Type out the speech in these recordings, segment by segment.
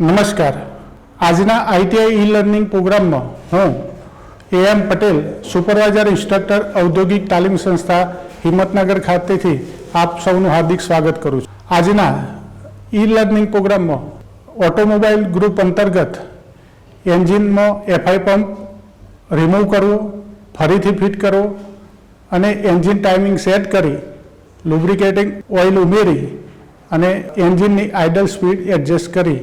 નમસ્કાર. આજના આઈટીઆઈ ઈ લર્નિંગ પ્રોગ્રામમાં હું A M Patel, supervisor instructor ઔદ્યોગિક તાલીમ સંસ્થા હિંમતનગર ખાતેથી આપ સૌનું હાર્દિક સ્વાગત કરું છું. આજના ઈ લર્નિંગ પ્રોગ્રામમાં ઓટોમોબાઈલ ગ્રુપ અંતર્ગત એન્જિનમાં એફઆઈ પંપ રિમૂવ કરવું, ફરીથી ફિટ કરવો અને એન્જિન ટાઈમિંગ સેટ કરી લુબ્રિકેટિંગ ઓઇલ ઉમેરી અને એન્જિનની આઇડલ સ્પીડ એડજસ્ટ કરી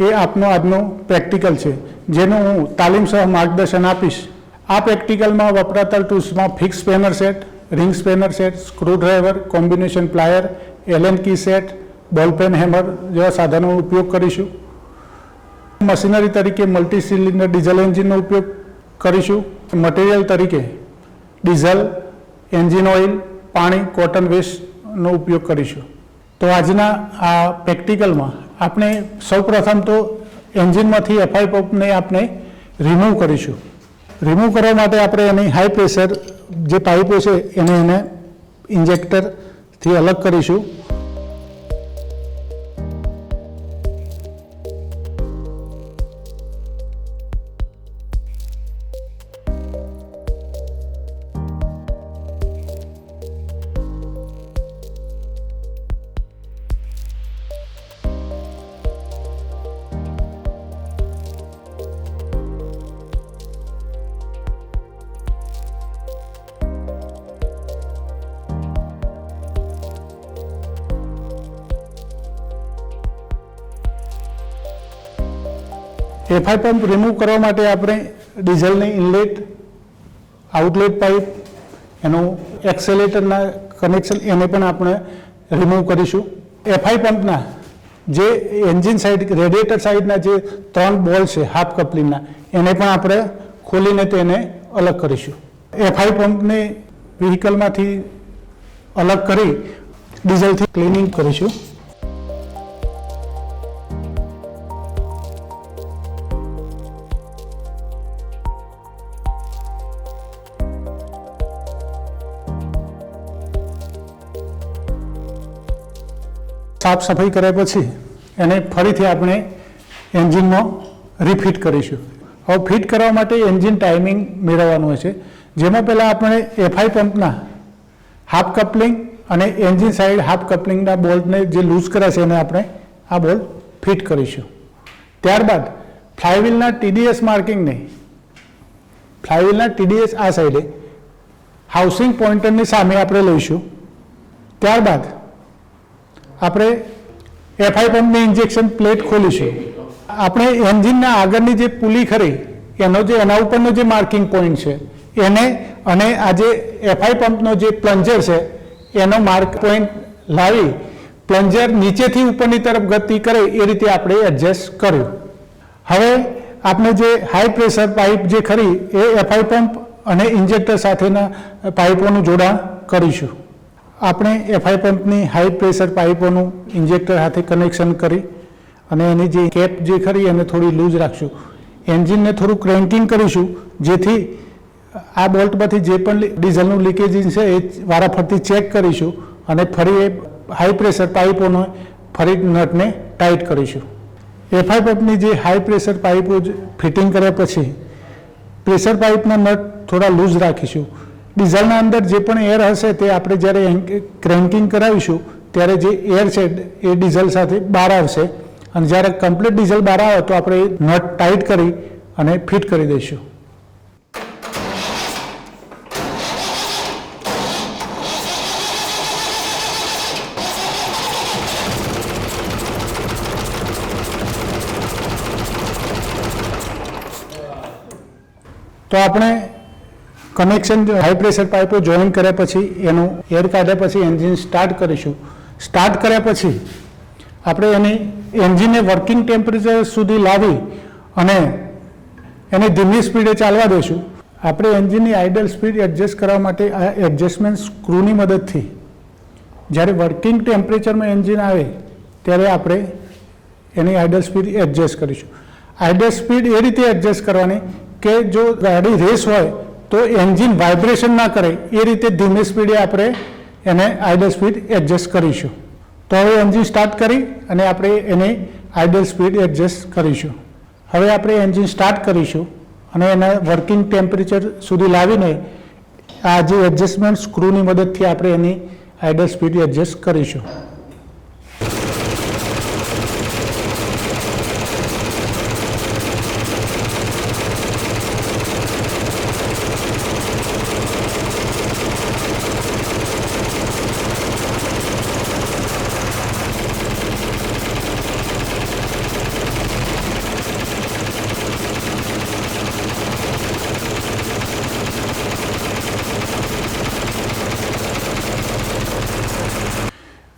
એ આપનો આજનો પ્રેક્ટિકલ છે. જેનું હું તાલીમ સહ માર્ગદર્શન આપીશ. આ પ્રેક્ટિકલમાં વપરાતા ટૂલ્સમાં fix spanner set ring spanner set screwdriver combination plier Allen key set ball pen hammer જેવા સાધનોનો ઉપયોગ કરીશું. મશીનરી તરીકે મલ્ટી સિલિન્ડર ડીઝલ એન્જિનનો ઉપયોગ કરીશું. મટીરિયલ તરીકે ડીઝલ એન્જિન ઓઇલ પાણી કોટન વેસ્ટનો ઉપયોગ કરીશું. તો આજના આ પ્રેક્ટિકલમાં આપણે સૌપ્રથમ તો એન્જિનમાંથી એફઆઈ પંપને આપણે રિમૂવ કરીશું. રિમૂવ કરવા માટે આપણે એની હાઈ પ્રેશર જે પાઇપો છે એને એને ઇન્જેક્ટરથી અલગ કરીશું. એફઆઈ પંપ રિમૂવ કરવા માટે આપણે ડીઝલની ઇનલેટ આઉટલેટ પાઇપ એનું એક્સેલેટરના કનેક્શન એને પણ આપણે રિમૂવ કરીશું. એફઆઈ પંપના જે એન્જિન સાઈડ રેડિએટર સાઈડના જે ત્રણ બોલ છે હાફ કપલિંગના એને પણ આપણે ખોલીને તેને અલગ કરીશું. એફઆઈ પંપને વ્હીકલમાંથી અલગ કરી ડીઝલથી ક્લિનિંગ કરીશું. સાફ સફાઈ કર્યા પછી એને ફરીથી આપણે એન્જિનમાં રિફિટ કરીશું. હવે ફિટ કરવા માટે એન્જિન ટાઈમિંગ મેળવવાનું હોય છે. જેમાં પહેલાં આપણે એફઆઈ પંપના હાફ કપલિંગ અને એન્જિન સાઈડ હાફ કપલિંગના બોલ્ટને જે લૂઝ કર્યા છે એને આપણે આ બોલ્ટ ફિટ કરીશું. ત્યારબાદ ફ્લાયવ્હીલના ટીડીએસ માર્કિંગને ફ્લાયવ્હીલના ટીડીએસ આ સાઈડે હાઉસિંગ પોઇન્ટરની સામે આપણે લઈશું. ત્યારબાદ આપણે એફઆઈ પંપની ઇન્જેક્શન પ્લેટ ખોલીશું. આપણે એન્જિનના આગળની જે પુલી ખરી, એનો જે, એના ઉપરનો જે માર્કિંગ પોઈન્ટ છે, એને અને આ જે એફઆઈ પંપનો જે પ્લન્જર છે, એનો માર્ક પોઈન્ટ લાવી પ્લન્જર નીચેથી ઉપરની તરફ ગતિ કરે, એ રીતે આપણે એડજસ્ટ કર્યું. હવે આપણે જે હાઈ પ્રેશર પાઇપ જે ખરી, એ એફઆઈ પંપ અને ઇન્જેક્ટર સાથેના પાઇપોનું જોડાણ કરીશું. આપણે એફઆઈ પંપની હાઈ પ્રેશર પાઇપોનું ઇન્જેક્ટર સાથે કનેક્શન કરી અને એની જે કેપ જે ખરી એને થોડી લૂઝ રાખશું. એન્જિનને થોડું ક્રેન્કિંગ કરીશું, જેથી આ બોલ્ટમાંથી જે પણ ડીઝલનું લીકેજ છે એ વારાફરતી ચેક કરીશું અને ફરી એ હાઈ પ્રેશર પાઇપોનો ફરી નટને ટાઈટ કરીશું. એફઆઈ પંપની જે હાઈ પ્રેશર પાઇપો ફિટિંગ કર્યા પછી પ્રેશર પાઇપના નટ થોડા લૂઝ રાખીશું. ડીઝલના અંદર જે પણ એર હશે તે આપણે જ્યારે ક્રેન્કિંગ કરાવીશું, ત્યારે જે એર છે, એ ડીઝલ સાથે બહાર આવશે. અને જ્યારે કમ્પ્લીટ ડીઝલ બહાર આવે તો આપણે નટ ટાઈટ કરી અને ફિટ કરી દઈશું. તો આપણે કનેક્શન હાઈ પ્રેશર પાઇપો જોઈન કર્યા પછી એનું એર કાઢ્યા પછી એન્જિન સ્ટાર્ટ કરીશું. સ્ટાર્ટ કર્યા પછી આપણે એની એન્જિનને વર્કિંગ ટેમ્પરેચર સુધી લાવી અને એને ધીમી સ્પીડે ચાલવા દઈશું. આપણે એન્જિનની આઇડલ સ્પીડ એડજસ્ટ કરવા માટે આ એડજસ્ટમેન્ટ સ્ક્રૂની મદદથી જ્યારે વર્કિંગ ટેમ્પરેચરમાં એન્જિન આવે ત્યારે આપણે એની આઇડલ સ્પીડ એડજસ્ટ કરીશું. આઇડલ સ્પીડ એ રીતે એડજસ્ટ કરવાની કે જો ગાડી રેસ હોય તો એન્જિન વાઇબ્રેશન ના કરે, એ રીતે ધીમે સ્પીડે આપણે એને આઇડલ સ્પીડ એડજસ્ટ કરીશું. તો હવે એન્જિન સ્ટાર્ટ કરી અને આપણે એને આઇડલ સ્પીડ એડજસ્ટ કરીશું. હવે આપણે એન્જિન સ્ટાર્ટ કરીશું અને એના વર્કિંગ ટેમ્પરેચર સુધી લાવીને આ જે એડજસ્ટમેન્ટ સ્ક્રૂની મદદથી આપણે એની આઇડલ સ્પીડ એડજસ્ટ કરીશું.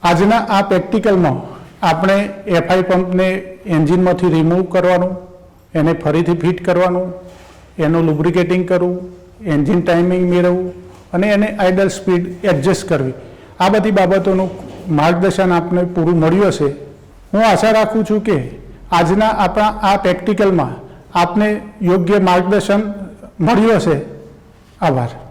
આજના આ પ્રેક્ટિકલમાં આપણે એફઆઈ પંપને એન્જિનમાંથી રિમૂવ કરવાનું, એને ફરીથી ફિટ કરવાનું, એનું લુબ્રિકેટિંગ કરવું, એન્જિન ટાઈમિંગ મેળવવું અને એને આઇડલ સ્પીડ એડજસ્ટ કરવી. આ બધી બાબતોનું માર્ગદર્શન આપને પૂરું મળ્યું હશે. હું આશા રાખું છું કે આજના આપણા આ પ્રેક્ટિકલમાં આપને યોગ્ય માર્ગદર્શન મળ્યું હશે. આભાર.